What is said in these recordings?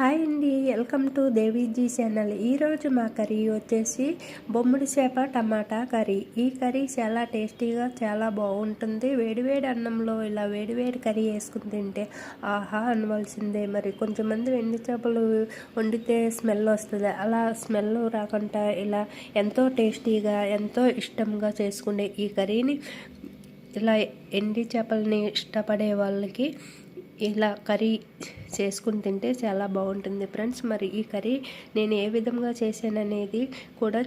Hi అండి welcome to Deviji channel. ఈరోజు మా కర్రీ వచ్చేసి బొమ్మిడి చేప టమాటా కర్రీ. ఈ కర్రీ చాలా టేస్టీగా చాలా బాగుంటుంది. వేడివేడి అన్నంలో ఇలా వేడివేడి కర్రీ వేసుకుని తింటే ఆహా అనవలసిందే. మరి కొంచెంమంది వెండి చేపలు వండితే స్మెల్ వస్తుంది. అలా స్మెల్ రాకుండా ఇలా ఎంతో టేస్టీగా ఎంతో ఇష్టంగా చేసుకునే ఈ కర్రీని ఇలా ఎండి చేపలని ఇష్టపడే వాళ్ళకి ఇలా కర్రీ చేసుకుని తింటే చాలా బాగుంటుంది ఫ్రెండ్స్. మరి ఈ కర్రీ నేను ఏ విధంగా చేశాననేది కూడా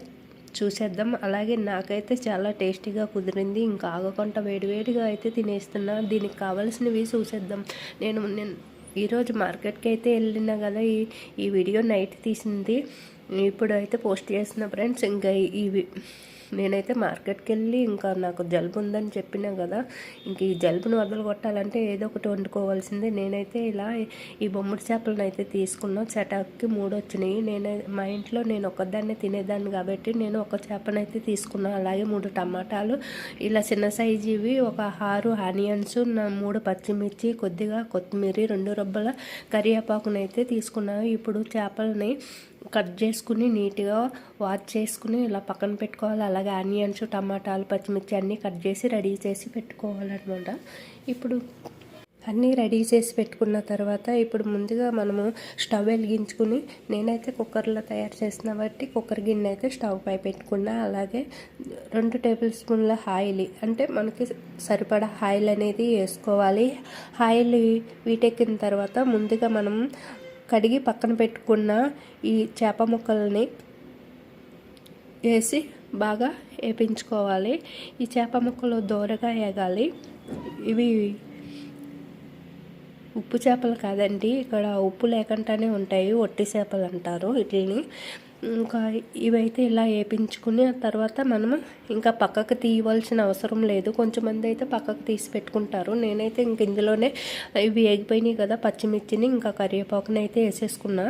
చూసేద్దాం. అలాగే నాకైతే చాలా టేస్టీగా కుదిరింది. ఇంకా ఆగకుండా వేడివేడిగా అయితే తినేస్తున్నా. దీనికి కావాల్సినవి చూసేద్దాం. నేను నేను ఈరోజు మార్కెట్కి అయితే వెళ్ళినా కదా ఈ ఈ వీడియో నైట్ తీసింది. ఇప్పుడు అయితే పోస్ట్ చేస్తున్నా ఫ్రెండ్స్. ఇంకా ఈ నేనైతే మార్కెట్కి వెళ్ళి ఇంకా నాకు జలుబు ఉందని చెప్పినా కదా ఇంక ఈ జలుబును వదలగొట్టాలంటే ఏదో ఒకటి వండుకోవాల్సిందే. నేనైతే ఇలా ఈ బొమ్మడి చేపలను అయితే తీసుకున్నా. చటాక్కి మూడు వచ్చినాయి నేను మా ఇంట్లో నేను ఒకదాన్ని తినేదాన్ని కాబట్టి నేను ఒక చేపనైతే తీసుకున్నాను అలాగే మూడు టమాటాలు ఇలా చిన్న సైజువి ఒక ఆరు ఆనియన్స్ మూడు పచ్చిమిర్చి కొద్దిగా కొత్తిమీర రెండు రొబ్బల కరివేపాకునైతే తీసుకున్నాను ఇప్పుడు చేపలని కట్ చేసుకుని నీట్గా వాష్ చేసుకుని ఇలా పక్కన పెట్టుకోవాలి. అలాగే ఆనియన్స్ టమాటాలు పచ్చిమిర్చి అన్నీ కట్ చేసి రెడీ చేసి పెట్టుకోవాలన్నమాట. ఇప్పుడు అన్నీ రెడీ చేసి పెట్టుకున్న తర్వాత ఇప్పుడు ముందుగా మనము స్టవ్ వెలిగించుకుని నేనైతే కుక్కర్లో తయారు చేసిన బట్టి కుక్కర్ గిన్నె అయితే స్టవ్ పై పెట్టుకున్నా. అలాగే రెండు టేబుల్ స్పూన్ల ఆయిల్ అంటే మనకి సరిపడా ఆయిల్ అనేది వేసుకోవాలి. ఆయిల్ వీటెక్కిన తర్వాత ముందుగా మనం కడిగి పక్కన పెట్టుకున్న ఈ చేప ముక్కల్ని వేసి బాగా వేపించుకోవాలి. ఈ చేప ముక్కలు దూరగా వేగాలి. ఇవి ఉప్పు చేపలు కాదండి. ఇక్కడ ఉప్పు లేకుండానే ఉంటాయి. ఒట్టి చేపలు అంటారు వీటిని. ఇంకా ఇవైతే ఇలా వేపించుకుని ఆ తర్వాత మనము ఇంకా పక్కకు తీయవలసిన అవసరం లేదు. కొంచెం మంది అయితే పక్కకు తీసి పెట్టుకుంటారు. నేనైతే ఇంక ఇందులోనే ఇవి వేగిపోయినాయి కదా పచ్చిమిర్చిని ఇంకా కరివేపాకుని అయితే వేసేసుకున్నా.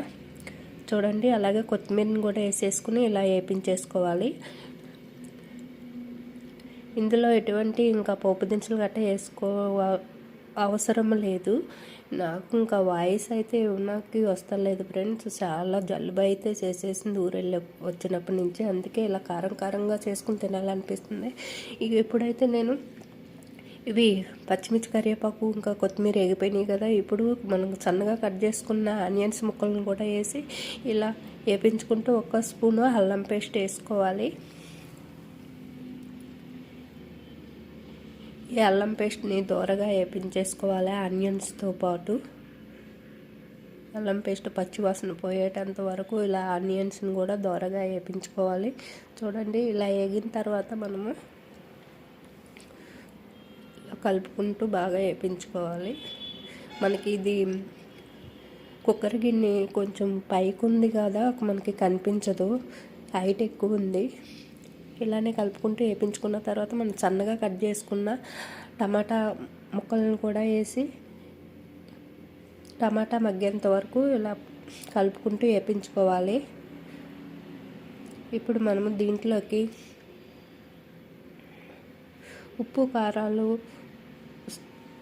చూడండి అలాగే కొత్తిమీరని కూడా వేసేసుకుని ఇలా వేపించేసుకోవాలి. ఇందులో ఎటువంటి ఇంకా పోపు దినుసులు గట్రా వేసుకో అవసరం లేదు. నాకు ఇంకా వాయిస్ అయితే నాకు వస్తలేదు ఫ్రెండ్స్. చాలా జలుబు అయితే చేసేసింది ఊరెళ్ళి వచ్చినప్పటి నుంచి. అందుకే ఇలా కారం కారంగా చేసుకుని తినాలనిపిస్తుంది. ఇక ఎప్పుడైతే నేను ఇవి పచ్చిమిర్చి కరివేపాకు ఇంకా కొత్తిమీర ఎగిపోయినాయి కదా. ఇప్పుడు మనం సన్నగా కట్ చేసుకున్న ఆనియన్స్ ముక్కలను కూడా వేసి ఇలా వేపించుకుంటూ ఒక స్పూను అల్లం పేస్ట్ వేసుకోవాలి. ఈ అల్లం పేస్ట్ని దూరగా వేపించేసుకోవాలి ఆనియన్స్తో పాటు. అల్లం పేస్ట్ పచ్చివాసన పోయేటంత వరకు ఇలా ఆనియన్స్ని కూడా దూరగా వేపించుకోవాలి. చూడండి ఇలా వేగిన తర్వాత మనము కలుపుకుంటూ బాగా వేపించుకోవాలి. మనకి ఇది కుక్కర్ గిన్నె కొంచెం పైకి ఉంది కదా మనకి కనిపించదు. హైట్ ఎక్కువ ఉంది. ఇలానే కలుపుకుంటూ వేపించుకున్న తర్వాత మనం సన్నగా కట్ చేసుకున్న టమాటా ముక్కలను కూడా వేసి టమాటా మగ్గేంత వరకు ఇలా కలుపుకుంటూ వేపించుకోవాలి. ఇప్పుడు మనము దీంట్లోకి ఉప్పు కారాలు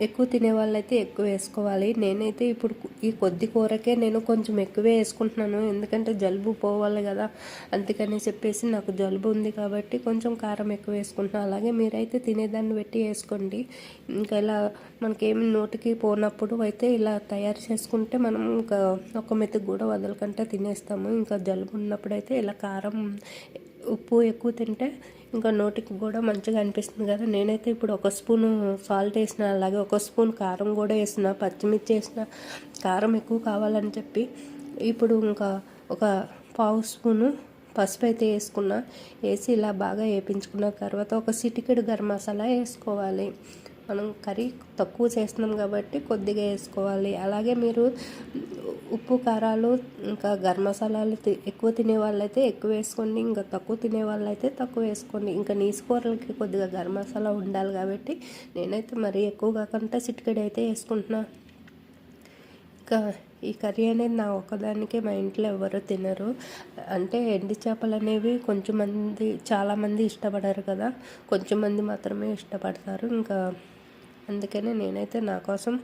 ఎక్కువ తినే వాళ్ళైతే ఎక్కువ వేసుకోవాలి. నేనైతే ఇప్పుడు ఈ కొద్ది కూరకే నేను కొంచెం ఎక్కువే వేసుకుంటున్నాను. ఎందుకంటే జలుబు పోవాలి కదా. అందుకని చెప్పేసి నాకు జలుబు ఉంది కాబట్టి కొంచెం కారం ఎక్కువ వేసుకుంటున్నాను అలాగే మీరైతే తినేదాన్ని పెట్టి వేసుకోండి. ఇంకా ఇలా మనకేమి నోటికి పోనప్పుడు అయితే ఇలా తయారు చేసుకుంటే మనం ఇంకా ఒక మెతుకు కూడా వదలకంటే తినేస్తాము. ఇంకా జలుబు ఉన్నప్పుడు అయితే ఇలా కారం ఉప్పు ఎక్కువ తింటే ఇంకా నోటికి కూడా మంచిగా అనిపిస్తుంది కదా. నేనైతే ఇప్పుడు ఒక స్పూన్ సాల్ట్ వేసిన అలాగే ఒక స్పూన్ కారం కూడా వేసిన పచ్చిమిర్చి వేసిన కారం ఎక్కువ కావాలని చెప్పి ఇప్పుడు ఇంకా ఒక పావు స్పూను పసుపు అయితే వేసుకున్న వేసి ఇలా బాగా వేపించుకున్న తర్వాత ఒక సిటికెడు గరం మసాలా వేసుకోవాలి. మనం కర్రీ తక్కువ చేస్తున్నాం కాబట్టి కొద్దిగా వేసుకోవాలి. అలాగే మీరు ఉప్పు కారాలు ఇంకా గరం మసాలాలు ఎక్కువ తినే వాళ్ళైతే ఎక్కువ వేసుకోండి ఇంకా తక్కువ తినే వాళ్ళైతే తక్కువ వేసుకోండి. ఇంకా నీసు కూరలకి కొద్దిగా గరం మసాలా ఉండాలి కాబట్టి నేనైతే మరీ ఎక్కువ కాకుండా చిటికెడు అయితే వేసుకుంటున్నా. ఇంకా ఈ కర్రీ అనేది నా ఒక్కదానికే మా ఇంట్లో ఎవరు తినరు. అంటే ఎండి చేపలు అనేవి కొంచెం మంది చాలామంది ఇష్టపడరు కదా. కొంచెం మంది మాత్రమే ఇష్టపడతారు. ఇంకా అందుకని నేనైతే నా కోసం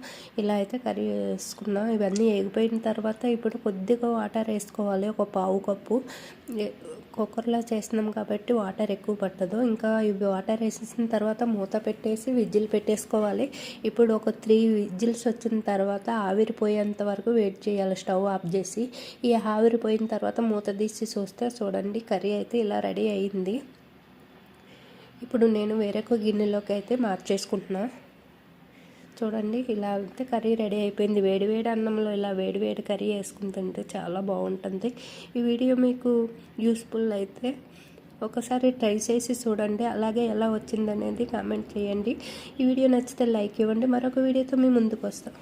ఇలా అయితే కర్రీ వేసుకున్నా. ఇవన్నీ ఎగిపోయిన తర్వాత ఇప్పుడు కొద్దిగా వాటర్ వేసుకోవాలి. ఒక పావు కప్పు. కుక్కర్లో చేస్తున్నాం కాబట్టి వాటర్ ఎక్కువ పట్టదు. ఇంకా ఇవి వాటర్ వేసేసిన తర్వాత మూత పెట్టేసి విజిల్ పెట్టేసుకోవాలి. ఇప్పుడు ఒక త్రీ విజిల్స్ వచ్చిన తర్వాత ఆవిరిపోయేంత వరకు వెయిట్ చేయాలి. స్టవ్ ఆఫ్ చేసి. ఈ ఆవిరిపోయిన తర్వాత మూత తీసి చూస్తే చూడండి కర్రీ అయితే ఇలా రెడీ అయింది. ఇప్పుడు నేను వేరొక గిన్నెలోకి అయితే మార్చేసుకుంటున్నాను చూడండి ఇలా అయితే కర్రీ రెడీ అయిపోయింది. వేడి వేడి అన్నంలో ఇలా వేడి వేడి కర్రీ వేసుకుని తింటే చాలా బాగుంటుంది. ఈ వీడియో మీకు యూస్ఫుల్ అయితే ఒకసారి ట్రై చేసి చూడండి అలాగే ఎలా వచ్చిందనేది కామెంట్ చేయండి. ఈ వీడియో నచ్చితే లైక్ ఇవ్వండి. మరొక వీడియోతో మీ ముందుకు వస్తాం.